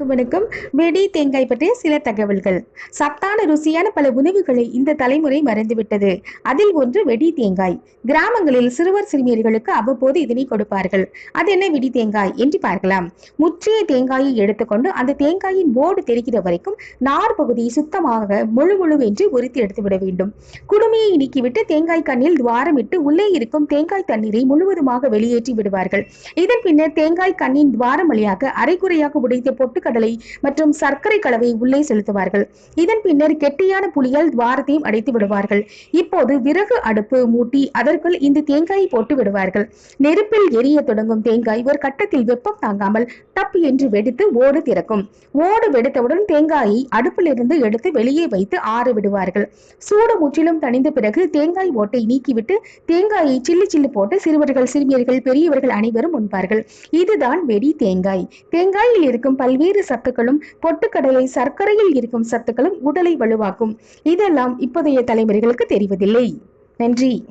அனைவருக்கும் வணக்கம். வெடி தேங்காய் பற்றிய சில தகவல்கள். சத்தான ருசியான பல உணவுகளை இந்த தலைமுறை மறந்துவிட்டது. அதில் ஒன்று வெடி தேங்காய். கிராமங்களில் சிறுவர் சிறுமியர்களுக்கு அவ்வப்போது இதனை கொடுப்பார்கள். அது என்ன வெடி தேங்காய் என்று பார்க்கலாம். முற்றிய தேங்காயை எடுத்துக்கொண்டு அந்த தேங்காயின் ஓடு தெரிகிற வரைக்கும் நார் பகுதியை சுத்தமாக முழு முழுவென்று உரித்து எடுத்து விட வேண்டும். குடுமையை நீக்கிவிட்டு தேங்காய் கண்ணில் துவாரமிட்டு உள்ளே இருக்கும் தேங்காய் தண்ணீரை முழுவதுமாக வெளியேற்றி விடுவார்கள். இதன் பின்னர் தேங்காய் கண்ணின் துவாரம் வழியாக அரைக்குறையாக உடைத்த பொட்டுக்கள் பொட்டுக்கடலை மற்றும் சர்க்கரை கலவை உள்ளே செலுத்துவார்கள். இதன் பின்னர் கெட்டியான புளியால் துவாரத்தையும் அடைத்து விடுவார்கள். இப்போது விறகு அடுப்பு மூட்டி அதற்குள் இந்த தேங்காயை போட்டு விடுவார்கள். நெருப்பில் எரிய தொடங்கும் தேங்காய் ஒரு கட்டத்தில் வெப்பம் தாங்காமல் டப் என்று வெடித்து ஓடு திறக்கும். ஓடு வெடித்தவுடன் தேங்காயை அடுப்பிலிருந்து எடுத்து வெளியே வைத்து ஆற விடுவார்கள். சூடு முற்றிலும் தணிந்த பிறகு தேங்காய் ஓட்டை நீக்கிவிட்டு தேங்காயை சில்லு சில்லு போட்டு சிறுவர்கள் சிறுமியர்கள் பெரியவர்கள் அனைவரும் உண்பார்கள். இதுதான் வெடி தேங்காய். தேங்காயில் இருக்கும் பல்வேறு சத்துக்களும் பொட்டுக்கடலை சர்க்கரையில் இருக்கும் சத்துக்களும் உடலை வலுவாக்கும் இதெல்லாம் இப்போதைய தலைமுறைகளுக்கு தெரிவதில்லை நன்றி